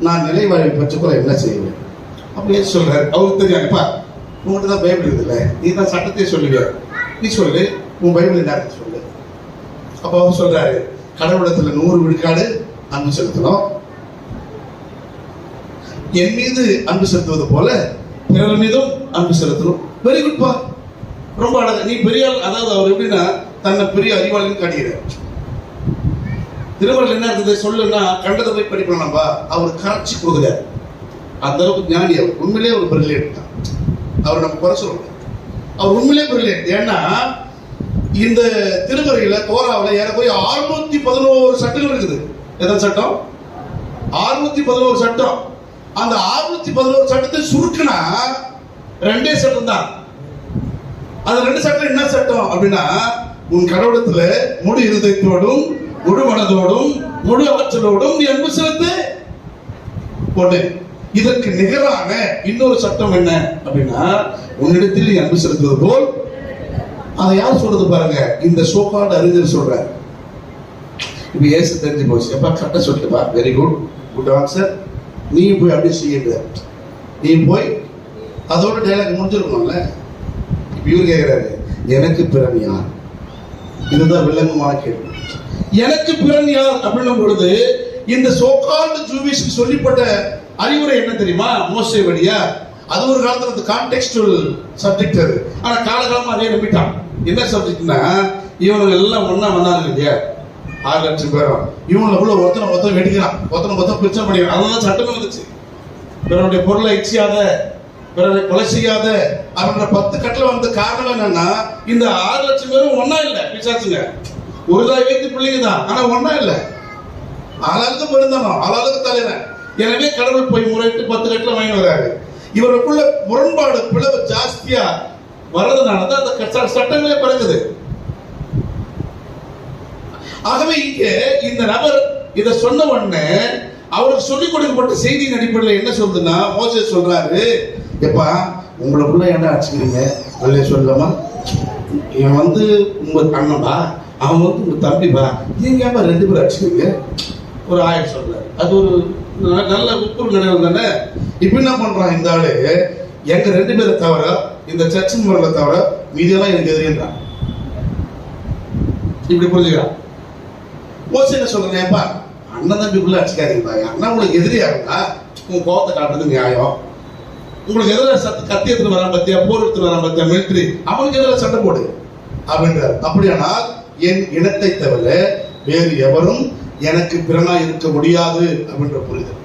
நான் நிலை வாழ்வை பெற்றுக்கொள்ள என்ன செய்வேன் அப்படியே சொல்றாரு. அவருக்கு தெரியும் அப்பா உங்கள்கிட்ட தான் பைபிள் இருக்குல்ல. நீ தான் சட்டத்தை சொல்லுவியா? நீ சொல்லு. உன் பைபிள் என்ன சொல்லு. அப்போ அவர் சொல்றாரு கடவுளத்துல நூறு விழுக்காடு அன்பு செலுத்தணும். என் மீது அன்பு செலுத்துவது போல பிறர் மீதும் அன்பு செலுத்தணும். வெரி குட்பா ரொம்ப அழகா. நீ பெரிய ஆள் அதாவது அவர் எப்படின்னா தன்னை பெரிய அறிவாளின்னு காட்டுகிறார் திருவள்ளுவர் என்ன இருக்குது சொல்லுன்னா கண்டதை போய் படிக்கணும்பா அவர் கரைச்சி கொடுக்குறாரு அந்த அளவுக்கு ஞானி அவர். உண்மையிலேயே ஒரு பிரில்லியன்ட் தான். அவர் நம்ம குறை சொல்லணும் அவர் உண்மையிலே பிரில்லியன்ட் ஏன்னா இந்த திருவரையில தோராவில் ஏறக்குறைய அறுநூத்தி பதினோரு சட்டங்கள் இருக்குது. எதன் சட்டம்? அறுநூத்தி பதினோரு சட்டம். அந்த அறுநூத்தி பதினோரு சட்டத்தை சுருக்குனா ரெண்டே சட்டம் தான். அந்த ரெண்டு சட்டம் என்ன சட்டம் அப்படின்னா உன் கடவுளத்துல முழு இருதயத்தோடும் முழு மனதோடும் முழு ஆற்றலோடும் நீ அன்பு செலுத்து. ஒண்ணு இதற்கு நிகரான இன்னொரு சட்டம் என்ன அப்படின்னா உன்னிடத்தில் நீ அன்பு செலுத்துவது போல். அதை யார் சொல்றது பாருங்க? இந்த சோகாடு அறிஞர் சொல்ற இப்ப ஏசு தெரிஞ்சு போச்சு. எப்ப கட்ட சொல்லிட்டுப்பா வெரி குட் குட் ஆன்சர் நீ போய் அப்படியே செய்யுங்க நீ போய் அதோட டைலாக் முடிஞ்சிருக்கணும்ல இப்ப இவர் கேட்கிறாரு எனக்கு பிறன் யார்? இதுதான் வில்லங்கமான கேள்வி. எனக்கு பிறன் யார் அப்படின்னும் பொழுது இந்த சோகால்டு ஜூவிஷ் சொல்லிப்பட்ட அறிவுரை என்ன தெரியுமா? மோசே வழியா? அது ஒரு காலத்துல அந்த கான்டெக்ஸ்டுவல் சப்ஜெக்ட் அது. ஆனா காலகாலமா அதே நம்பிட்டான். என்ன சப்ஜெக்ட்னா இவனுங்க எல்லாம் ஒன்னா வந்தாங்க இல்லையா? ஆறு லட்சம் பேரும் இவங்களை உள்ள ஒருத்தனை ஒருத்தன் வெடிக்கிறான் ஒருத்தனை ஒருத்தன் பிரச்சனை பண்ணிக்கிறான். அதெல்லாம் சட்டம் வந்துச்சு. பிறனுடைய பொருளை எச்சியாத பிறரை கொலை செய்யாத அப்படின்ற பத்து கட்டளை வந்த காரணம் என்னன்னா இந்த ஆறு லட்சம் பேரும் ஒண்ணா இல்லை பிசாசுங்க. ஒரு தாய் வைத்து பிள்ளைங்க தான் ஆனா ஒன்னா இல்லை. ஆளாளுக்கு பிறந்தனும் ஆளாளுக்கு தலைவன். எனவே கடவுள் போய் முறையிட்டு பத்து கட்டளை வாங்கி வராரு. இவருக்குள்ள முரண்பாடு பிளவு ஜாஸ்தியா வர்றதுனால தான் அந்த கட்ட- சட்டங்களே பிறகுது ஆகவே இங்க இந்த நபர் இதை சொன்ன உடனே அவருக்கு சொல்லிக் கொடுக்கப்பட்ட செய்தியின் அடிப்படையில் என்ன சொல்றதுன்னா மோச சொல்றாரு எப்பா உங்களுக்குள்ள என்ன அடிச்சுக்கிறீங்க? நல்ல சொல்லலாமா இவன் வந்து உங்க அண்ணன்பா அவன் வந்து உங்க தம்பிப்பா. நீங்க ஏன்பா ரெண்டு பேரும் அடிச்சுக்கிறீங்க? ஒரு ஆயிரம் சொல்றாரு. அது ஒரு நல்ல உப்பு நினைவு தானே? இப்ப என்ன பண்றான் இந்த ஆளு? எங்க ரெண்டு பேரை தவிர இந்த சர்ச் முறைகளை தவிர மீதியெல்லாம் எனக்கு எதிரின்றான். இப்படி புரிஞ்சுக்கிறான் மோசம் என்ன சொல்றேன்ப்பா அண்ணன் தம்பிக்குள்ள அடிச்சுக்காதீங்கப்பா என் அண்ணன் உங்களுக்கு எதிரியா இருந்தா உங்க கோவத்தை காட்டுறது நியாயம். உங்களுக்கு எதிராக சத்து கத்தி எடுத்து வரான் பத்தியா? போர் எடுத்து வரா பத்தியா? மிலிட்ரி அவனுக்கு எதிராக சண்டை போடு. அப்படின்றார். அப்படியானால் என் இனத்தை தவிர வேறு எவரும் எனக்கு பிறனா இருக்க முடியாது அப்படின்ற புரிதல்.